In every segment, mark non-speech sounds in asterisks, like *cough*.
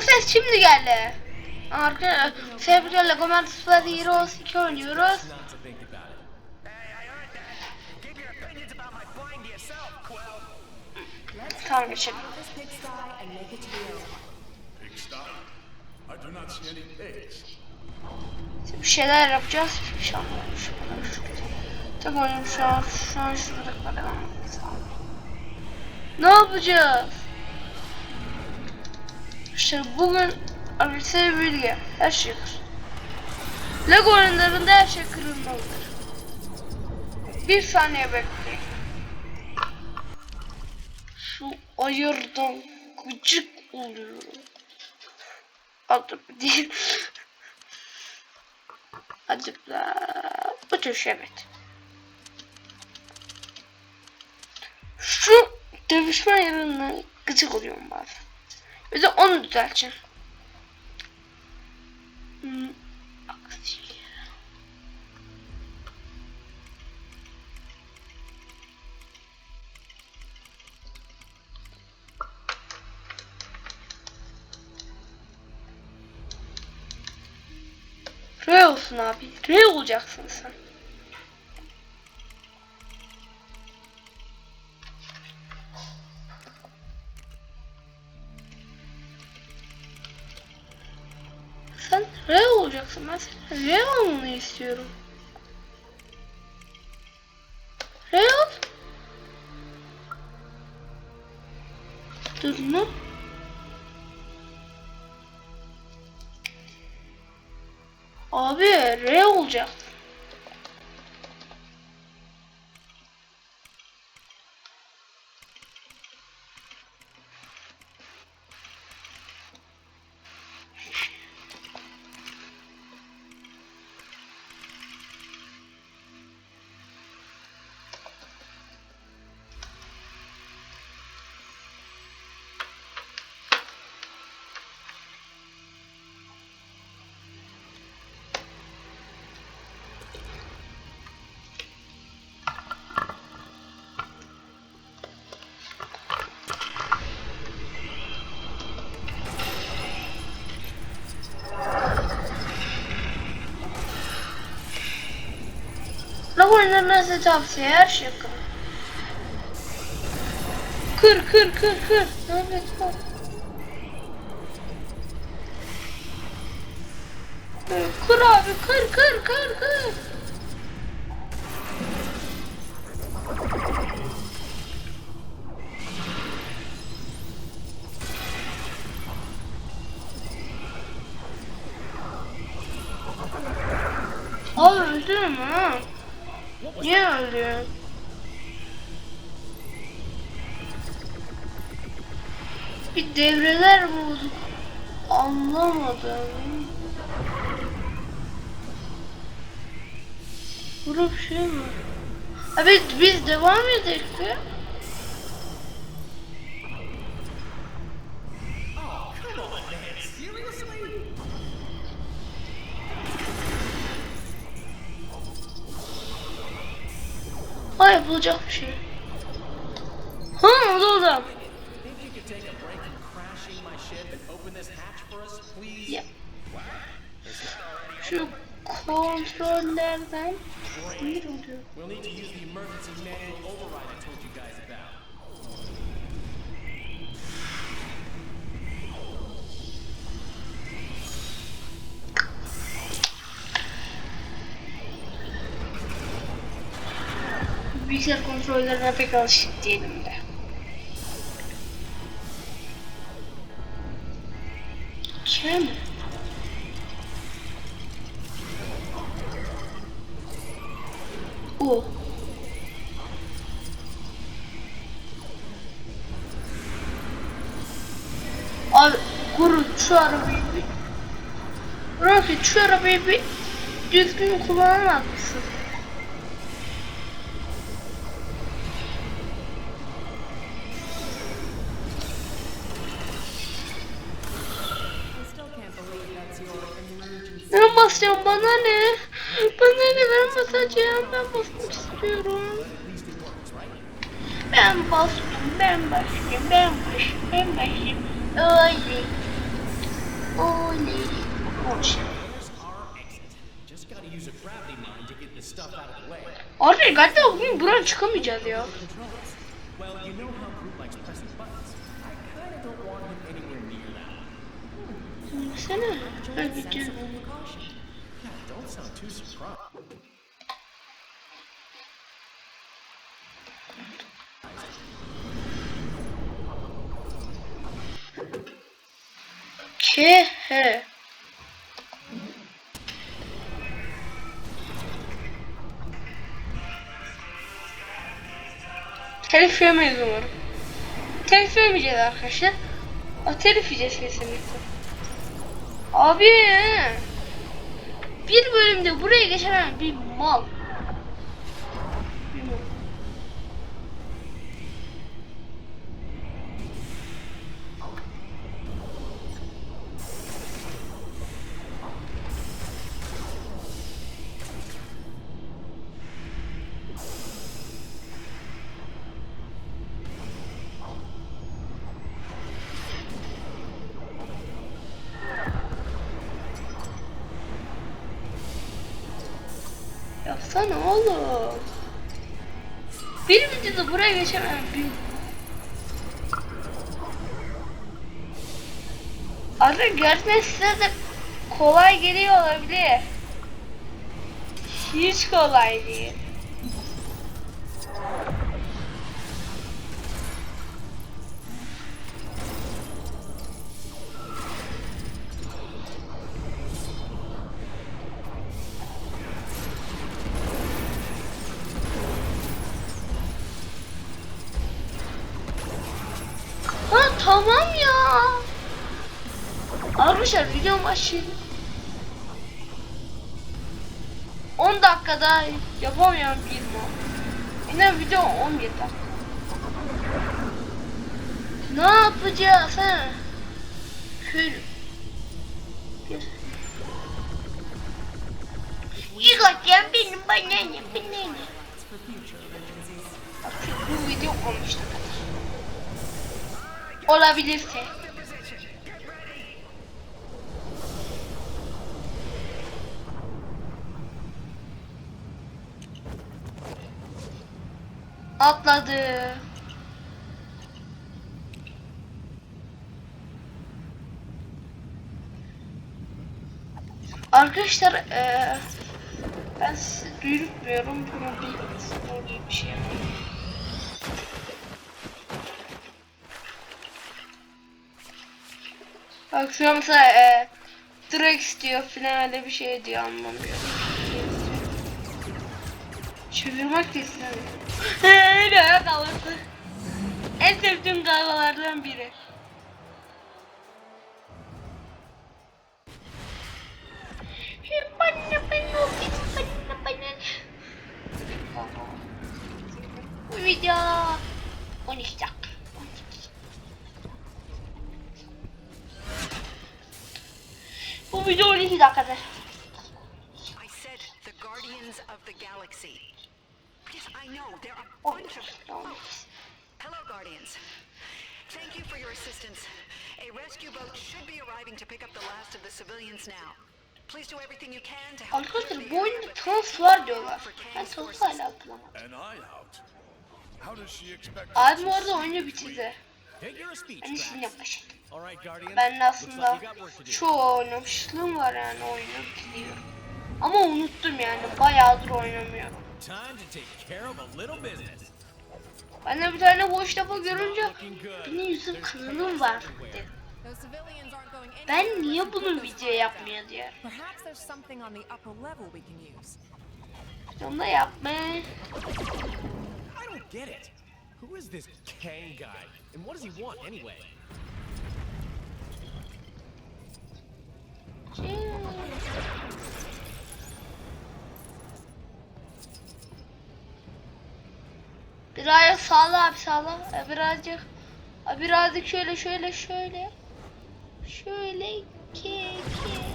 Ses şimdi geldi. Arkadaşlar sevgili Lego Marvel Heroes 2 oynuyoruz. Pigs. Bir şeyler yapacağız. Bir şey kadar. Tek oyun şu an şu an şurada kadar. Ne yapacağız? İşte bugün size bir bilgi. Her şey kır. Lego oyunlarında her şey kırılmalıdır. Bir saniye bekleyin. Şu ayırdan gıcık oluyorum. Adı değil. Hadi be. Bu tür evet. Şu dövüşme yerine gıcık oluyorum bazen. Bir de onu düzelteceğim. Hmm. aksi. R olsun abi. R olacaksın. Sen olacaksın. Ben senin R olmanı istiyorum. R ol. Dur ne? Abi R olacak. Size tavsiye her şey kır. Kır kır kır. Evet kır. Kır, abi kır kır kır kır. Abi öldü mü? Niye öldü? Bir devreler mi oldu? Anlamadım. Burada bir şey mi? Evet biz devam edekti. And open this hatch for us, please? Ya. Şu kontrollerden sinir oluyor. Bilgisayar kontrollerine pek alışık değilim de. Kim? O. Abi Guru şu arabayı bir Rafet şu arabayı bir düzgün kullanamaz bana ne? Bana ne ben basacağım ben basmak istiyorum. Ben bastım ben basayım ben basayım ben. Öyle. Oley. Way. Abi galiba bugün buradan çıkamayacağız ya. Controls. Well, you know how Groot likes pressing buttons. I kinda don't want him anywhere near that. Sana. Ben gideceğim. Ke he. Telif yemeyiz umarım. Telif yemeyeceğiz arkadaşlar. O telif yiyeceğiz kesinlikle. Abi. Bir bölümde buraya geçen bir mal. Yapsana oğlum. Bir videoda buraya geçemem. Bir... Artık görmek size de kolay geliyor olabilir. Hiç kolay değil. Tamam ya. Arkadaşlar video başladı. 10 dakika daha yapamıyorum bu. Yine video 11 dakika. Ne yapacağız ha? Şöyle. Yıkatacağım benim bana ne bana ne. Artık bu video olmuştu kadar. Olabilirse. Atladı. Arkadaşlar eee ben sizi duyurtmuyorum ama bir, bir şey yapayım. Bak şu an mesela e, Drex diyor filan bir şey diyor anlamıyorum. Çevirmek de istemiyorum. *laughs* Öyle kavgası. En sevdiğim kavgalardan biri. Video 13 dakika. Bu video 12 dakikadır. I said the Guardians of the Galaxy. Yes, I know. There are a Oh, bunch of... tamam. Hello, Guardians. Thank you for your assistance. A rescue boat should be arriving to pick up the last of the civilians now. Please do everything you can to help Arkadaşlar bu oyunda trans var diyorlar. Ben forces. hala bulamadım. An eye out? How does she expect Abim orada oyunu bitirdi. Ben şimdi Guardian. Ben aslında çoğu oynamışlığım var yani oyunu biliyorum. Ama unuttum yani bayağıdır oynamıyorum. Ben de bir tane boş defa görünce benim yüzüm kılığım var dedi. Ben niye bunu video yapmıyor diye. Onu da yapma. I don't get it. Who is this Kang guy? And what does he want anyway? Birazcık sağla abi sağla. E, Birazcık. e, Birazcık şöyle şöyle şöyle. Şöyle ke ke.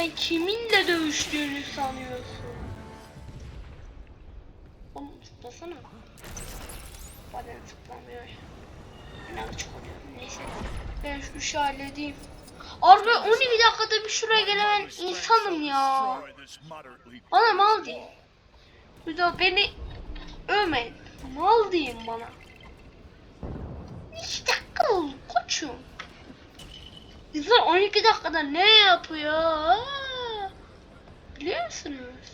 Sen kiminle dövüştüğünü sanıyorsun? Oğlum zıplasana. Bazen zıplamıyor. Ben çıkarıyorum neyse. Ben şu işi halledeyim. Abi 12 dakikada bir şuraya gelen insanım ya. Bana mal deyin. Bir de beni övmeyin. Mal deyin bana. 2 dakika oldu koçum. İnsan 12 dakikada ne yapıyor? Biliyor musunuz?